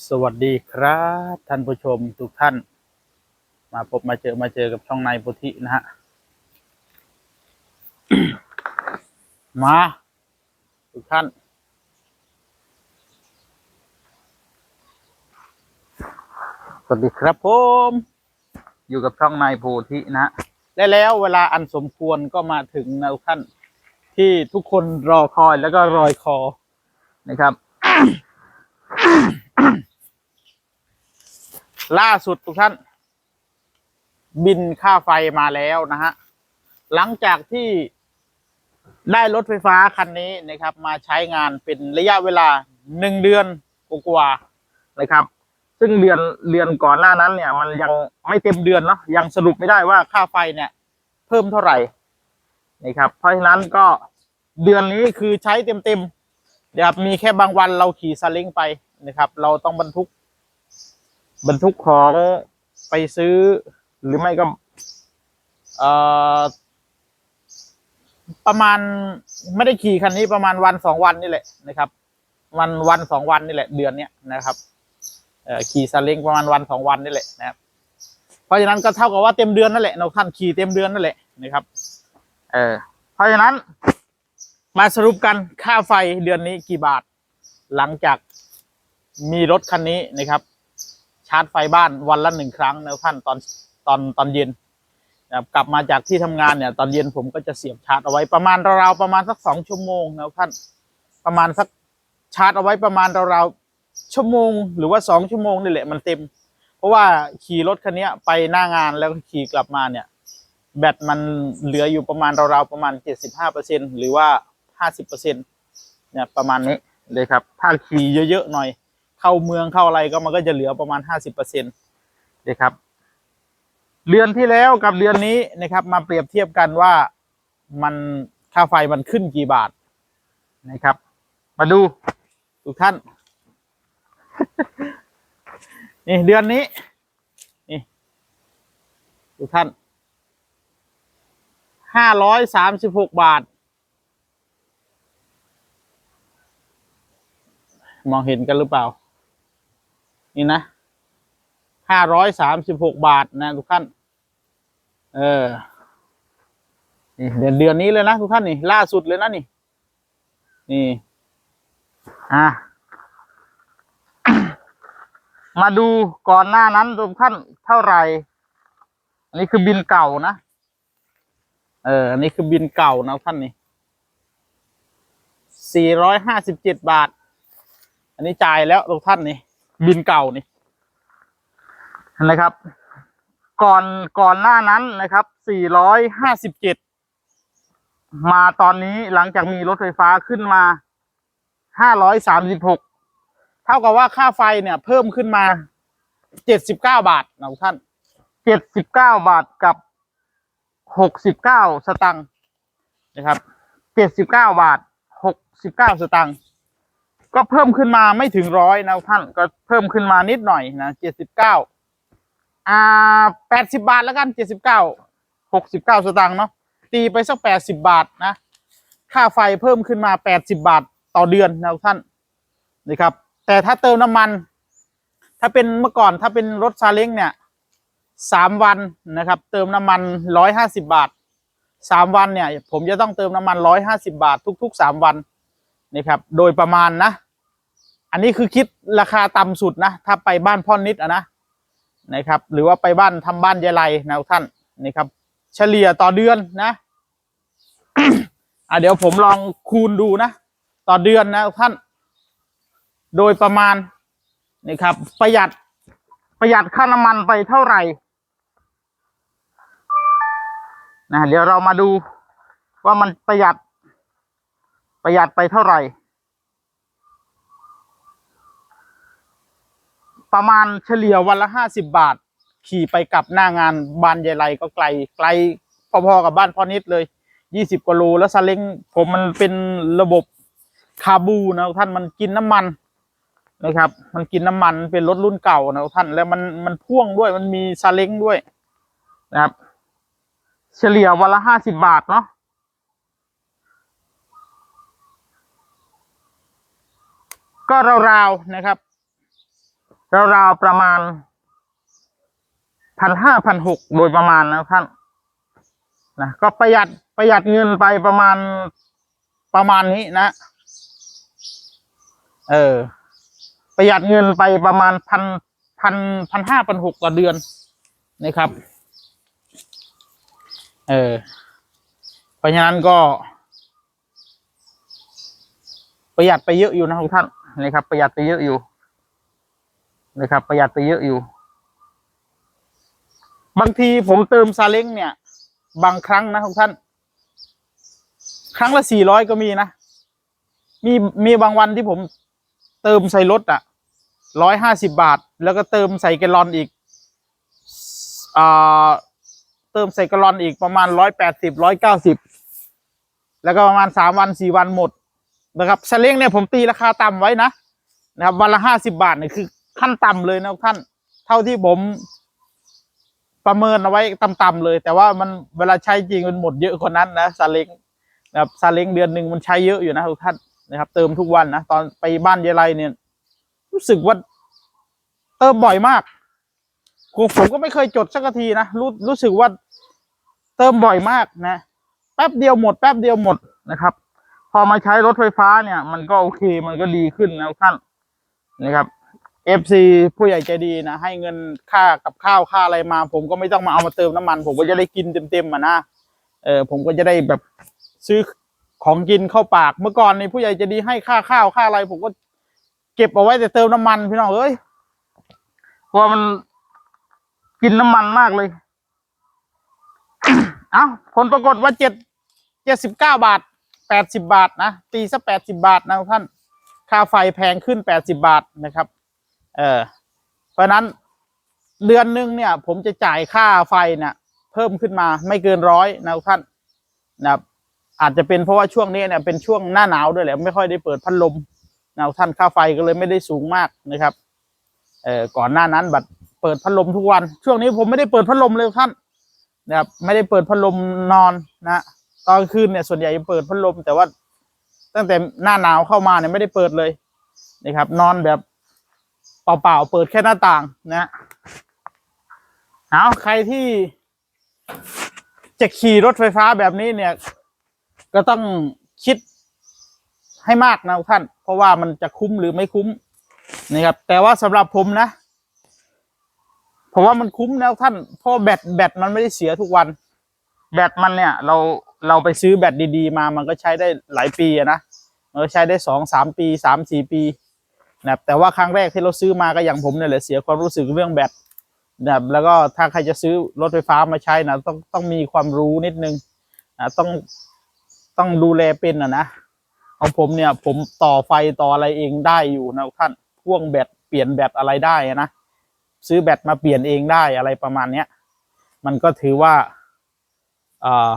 สวัสดีครับท่านผู้ชมทุกท่าน มาพบมาเจอมาเจอกับช่องในโพุธินะฮะ มา ทุกท่าน สวัสดีครับผม อยู่กับช่องนายโพธินะฮะและแล้วเวลาอันสมควรก็มาถึงนะทุกท่าน ที่ทุกคนรอคอยแล้วก็รอยคอนะครับ ล่าสุดทุกท่าน บินค่าไฟมาแล้วนะฮะ หลังจากที่ได้รถไฟฟ้าคันนี้นะครับ มาใช้งานเป็นระยะเวลาหนึ่งเดือนกว่าๆนะครับ ซึ่งเดือนเดือนก่อนหน้านั้นเนี่ย มันยังไม่เต็มเดือนเนาะยังสรุปไม่ได้ว่าค่าไฟเนี่ย เพิ่มเท่าไหร่นะครับ เพราะฉะนั้นก็เดือนนี้คือใช้เต็มๆ นะครับมีแค่บางวันเราขี่ซาเล้งไปนะครับ เราต้องบรรทุก บรรทุกของไปซื้อ หรือไม่ก็ประมาณไม่ได้ขี่คันนี้ประมาณวันสองวันนี่แหละนะครับ วันวันสองวันนี่แหละ เดือนเนี้ยนะครับขี่ซาเล้งประมาณวันสองวันนี่แหละนะครับ เพราะฉะนั้นก็เท่ากับว่าเต็มเดือนนั่นแหละเราท่านขี่เต็มเดือนนั่นแหละนะครับ เออเพราะฉะนั้น มาสรุปกันค่าไฟเดือนนี้กี่บาท หลังจากมีรถคันนี้นะครับ ชาร์จไฟบ้านวันละหนึ่งครั้งนะท่านตอนตอนตอนเย็นนะครับกลับมาจากที่ทำงานเนี่ย ตอนเย็นผมก็จะเสียบชาร์จเอาไว้ประมาณราวๆประมาณสักสองชั่วโมงนะท่านประมาณสักชาร์จเอาไว้ประมาณราวๆชั่วโมง หรือว่าสองชั่วโมงนี่แหละมันเต็ม เพราะว่าขี่รถคันนี้ไปหน้างานแล้วขี่กลับมาเนี่ย แบตมันเหลืออยู่ประมาณราวๆประมาณเจ็ดสิบห้าเปอร์เซ็นหรือว่า ห้าสิบเปอร์เซ็นเนี่ยประมาณนี้เลยครับ ถ้าขี่เยอะๆหน่อย เข้าเมืองเข้าอะไรก็มันก็จะเหลือประมาณห้าสิบเปอร์เซ็นต์นะครับ เดือนที่แล้วกับเดือนนี้นะครับ มาเปรียบเทียบกันว่ามันค่าไฟมันขึ้นกี่บาทนะครับ มาดูทุกท่าน นี่เดือนนี้นี่ทุกท่านห้าร้อยสามสิบหกบาท มองเห็นกันหรือเปล่า นี่นะห้าร้อยสามสิบหกบาทนะทุกท่าน เออนี่เดือนเดือนนี้เลยนะทุกท่านนี่ ล่าสุดเลยนะนี่ นี่ อะมาดูก่อนหน้านั้นทุกท่านเท่าไหร่ อันนี้คือบินเก่านะ เออ อันนี้คือบินเก่านะท่านนี่สี่ร้อยห้าสิบเจ็ดบาท อันนี้จ่ายแล้วทุกท่านนี่บินเก่านี่นะครับ ก่อนก่อนหน้านั้นนะครับ 457 มาตอนนี้หลังจากมีรถไฟฟ้าขึ้นมา 536 เท่ากับว่าค่าไฟเนี่ย เพิ่มขึ้นมา 79 บาทนะทุกท่าน 79 บาทกับ 69 สตังค์นะครับ 79 บาท 69 สตังค์ ก็เพิ่มขึ้นมาไม่ถึงร้อยนะท่านก็เพิ่มขึ้นมานิดหน่อยนะเจ็ดสิบเก้าอ่าแปดสิบาทแล้วกันเจ็ดสิบเก้าหกสิบเก้าสตางค์เนาะตีไปสักแปดสิบบาทนะค่าไฟเพิ่มขึ้นมาแปดสิบบาทต่อเดือนนะท่านนะครับ แต่ถ้าเติมน้ำมัน ถ้าเป็นเมื่อก่อนถ้าเป็นรถซาเล้งเนี่ยสามวันนะครับ เติมน้ำมันร้อยห้าสิบาทสามวันเนี่ย ผมจะต้องเติมน้ำมันร้อยห้าสิบาททุกๆสามวันนะครับ โดยประมาณนะ อันนี้คือคิดราคาต่ำสุดนะ ถ้าไปบ้านพ่อนิดอะนะนะครับ หรือว่าไปบ้านทำบ้านยายไรนะท่านนี่ครับ เฉลี่ยต่อเดือนนะอะเดี๋ยวผมลองคูณดูนะ ต่อเดือนนะท่าน โดยประมาณนี่ครับ ประหยัดประหยัดค่าน้ำมันไปเท่าไหร่นะเดี๋ยวเรามาดูว่ามันประหยัดประหยัดไปเท่าไหร่ ประมาณเฉลี่ยวันละห้าสิบบาท ขี่ไปกลับหน้างานบ้านยายไรก็ไกลไกลพอๆกับบ้านพ่อนิดเลยยี่สิบกว่าโลแล้วซาเล้งผมมันเป็นระบบคาบูนะท่านมันกินน้ำมันนะครับ มันกินน้ำมันเป็นรถรุ่นเก่านะท่านแล้วมันมันพ่วงด้วยมันมีซาเล้งด้วยนะครับ เฉลี่ยวันละห้าสิบบาทเนาะก็ราวๆนะครับ ราวๆประมาณพันห้าพันหกโดยประมาณนะท่านนะก็ประหยัดประหยัดเงินไปประมาณประมาณนี้นะ เออ ประหยัดเงินไปประมาณพันพันพันห้าพันหกต่อเดือนนะครับ เออ เพราะฉะนั้นก็ ประหยัดไปเยอะอยู่นะทุกท่านนะครับ ประหยัดไปเยอะอยู่ นะครับ ประหยัดไปเยอะอยู่ บางทีผมเติมซาเล้งเนี่ย บางครั้งนะทุกท่าน ครั้งละสี่ร้อยก็มีนะ มีมีบางวันที่ผมเติมใส่รถอะร้อยห้าสิบาท แล้วก็เติมใส่แกลลอนอีกอ่าเติมใส่แกลลอนอีกประมาณร้อยแปดสิบร้อยเก้าสิบแล้วก็ประมาณสามวันสี่วันหมดนะครับซาเล้งเนี่ยผมตีราคาต่ำไว้นะนะครับวันละห้าสิบาทเนี่ยคือ ขั้นต่ำเลยนะท่าน เท่าที่ผมประเมินเอาไว้ต่ำๆเลย แต่ว่ามันเวลาใช้จริงมันหมดเยอะกว่านั้นนะซาเล้งนะครับซาเล้งเดือนหนึ่งมันใช้เยอะอยู่นะทุกท่านนะครับ เติมทุกวันนะตอนไปบ้านยายไรเนี่ย รู้สึกว่าเติมบ่อยมากผมผมก็ไม่เคยจดสักทีนะรู้รู้สึกว่าเติมบ่อยมากนะแป๊บเดียวหมดแป๊บเดียวหมดนะครับ พอมาใช้รถไฟฟ้าเนี่ย มันก็โอเคมันก็ดีขึ้นนะท่านนะครับ FC ผู้ใหญ่ใจดีนะ ให้เงินค่ากับข้าวค่าอะไรมา ผมก็ไม่ต้องมาเอามาเติมน้ำมัน ผมก็จะได้กินเต็มๆอะนะเออผมก็จะได้แบบซื้อของกินเข้าปากเมื่อก่อนในผู้ใหญ่ใจดีให้ค่าข้าวค่าอะไร ผมก็เก็บเอาไว้แต่เติมน้ำมันพี่น้องเอ้ยเพราะว่ามันกินน้ำมันมากเลย เอ้าผลปรากฏว่าเจ็ดเจ็ดสิบเก้าบาทแปดสิบาทนะตีซะแปดสิบาทนะท่านค่าไฟแพงขึ้นแปดสิบาทนะครับ เออ เพราะนั้นเดือนหนึ่งเนี่ย ผมจะจ่ายค่าไฟเนี่ยเพิ่มขึ้นมาไม่เกินร้อยนะท่านนะครับอาจจะเป็นเพราะว่าช่วงนี้เนี่ยเป็นช่วงหน้าหนาวด้วยแหละไม่ค่อยได้เปิดพัดลมนะท่านค่าไฟก็เลยไม่ได้สูงมากนะครับเออก่อนหน้านั้นบัดเปิดพัดลมทุกวัน ช่วงนี้ผมไม่ได้เปิดพัดลมเลยท่านนะครับไม่ได้เปิดพัดลมนอนนะตอนคืนเนี่ยส่วนใหญ่จะเปิดพัดลม แต่ว่าตั้งแต่หน้าหนาวเข้ามาเนี่ยไม่ได้เปิดเลยนะครับ นอนแบบ เปล่าๆเปิดแค่หน้าต่างนะเอาใครที่จะขี่รถไฟฟ้าแบบนี้เนี่ย ก็ต้องคิดให้มากนะท่าน เพราะว่ามันจะคุ้มหรือไม่คุ้มนะครับ แต่ว่าสำหรับผมนะผมว่ามันคุ้มแล้วท่านเพราะแบตแบตมันไม่ได้เสียทุกวัน แบตมันเนี่ย เราเราไปซื้อแบตดี ๆ มามันก็ใช้ได้หลายปีนะมันก็ใช้ได้สองสามปีสามสี่ปี นะครับแต่ว่าครั้งแรกที่เราซื้อมาก็อย่างผมเนี่ยแหละเสียความรู้สึกเรื่องแบตนะครับแล้วก็ถ้าใครจะซื้อรถไฟฟ้ามาใช้นะต้องต้องมีความรู้นิดนึงนะต้องต้องดูแลเป็นอะนะของผมเนี่ยผมต่อไฟต่ออะไรเองได้อยู่นะท่านพ่วงแบตเปลี่ยนแบตอะไรได้นะซื้อแบตมาเปลี่ยนเองได้อะไรประมาณเนี้ยมันก็ถือว่าเอ่อ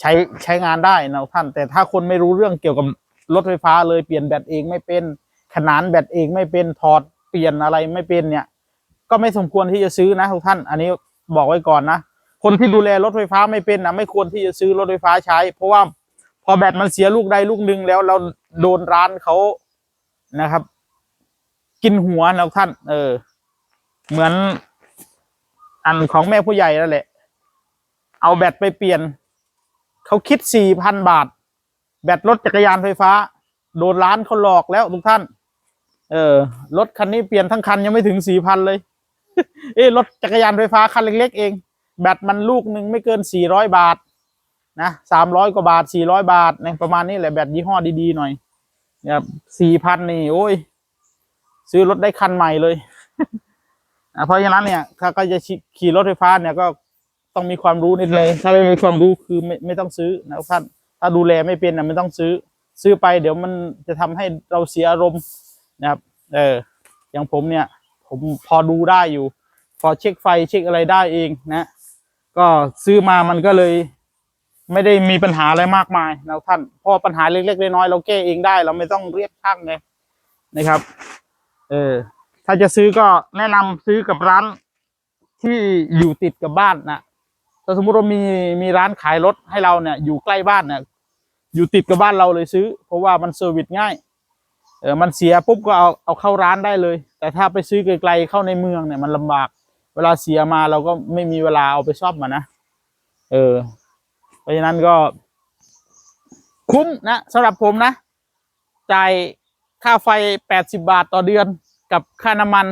ใช้ใช้งานได้นะท่าน แต่ถ้าคนไม่รู้เรื่องเกี่ยวกับรถไฟฟ้าเลยเปลี่ยนแบตเองไม่เป็น ขนานแบตเองไม่เป็นถอดเปลี่ยนอะไรไม่เป็นเนี่ย ก็ไม่สมควรที่จะซื้อนะทุกท่าน อันนี้บอกไว้ก่อนนะ คนที่ดูแลรถไฟฟ้าไม่เป็นนะไม่ควรที่จะซื้อรถไฟฟ้าใช้ เพราะว่าพอแบตมันเสียลูกใดลูกหนึ่งแล้วเราโดนร้านเขานะครับ กินหัวนะทุกท่าน เออ เหมือนอันของแม่ผู้ใหญ่นั่นแหละ เอาแบตไปเปลี่ยน เขาคิดสี่พันบาท แบตรถจักรยานไฟฟ้า โดนร้านเขาหลอกแล้วทุกท่าน เออ รถคันนี้เปลี่ยนทั้งคันยังไม่ถึงสี่พันเลย เอ้รถจักรยานไฟฟ้าคันเล็กๆเอง แบตมันลูกหนึ่งไม่เกินสี่ร้อยบาท นะสามร้อยกว่าบาทสี่ร้อยบาทเนี่ยประมาณนี้แหละแบตยี่ห้อดีๆหน่อยเนะครับสี่พันนี่ โอ้ย ซื้อรถได้คันใหม่เลยเพราะฉะนั้นเนี่ยถ้าก็จะขี่รถไฟฟ้าเนี่ยก็ต้องมีความรู้นิดเลยถ้าไม่มีความรู้คือไม่ไม่ต้องซื้อนะท่านถ้าดูแลไม่เป็นนะไม่ต้องซื้อ ซื้อไปเดี๋ยวมันจะทำให้เราเสียอารมณ์ นะครับเอออย่างผมเนี่ย ผมพอดูได้อยู่ พอเช็คไฟเช็คอะไรได้เองนะ ก็ซื้อมามันก็เลย ไม่ได้มีปัญหาอะไรมากมายนะท่านเพราะปัญหาเล็กๆน้อยๆเราแก้เองได้ เราไม่ต้องเรียกช่างเลยนะครับ เออถ้าจะซื้อก็แนะนำซื้อกับร้านที่อยู่ติดกับบ้านนะถ้าสมมติว่ามีมีร้านขายรถให้เราเนี่ย อยู่ใกล้บ้านเนี่ยอยู่ติดกับบ้านเราเลยซื้อ เพราะว่ามันเซอร์วิสง่าย เออมันเสียปุ๊บก็เอาเอาเข้าร้านได้เลย แต่ถ้าไปซื้อไกลๆเข้าในเมืองเนี่ยมันลำบาก เวลาเสียมาเราก็ไม่มีเวลาเอาไปซ่อมมานะเออ เพราะฉะนั้นก็ คุ้มนะสำหรับผมนะจ่ายค่าไฟแปดสิบาทต่อเดือน กับค่าน้ำมัน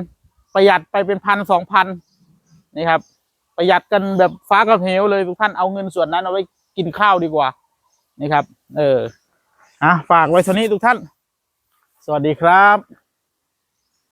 ประหยัดไปเป็นพันสองพันนี่ครับ ประหยัดกันแบบฟ้ากับเหวเลยทุกท่านเอาเงินส่วนนั้นเอาไว้กินข้าวดีกว่า นี่ครับ เอออะฝากไว้เท่านี้ทุกท่าน สวัสดีครับ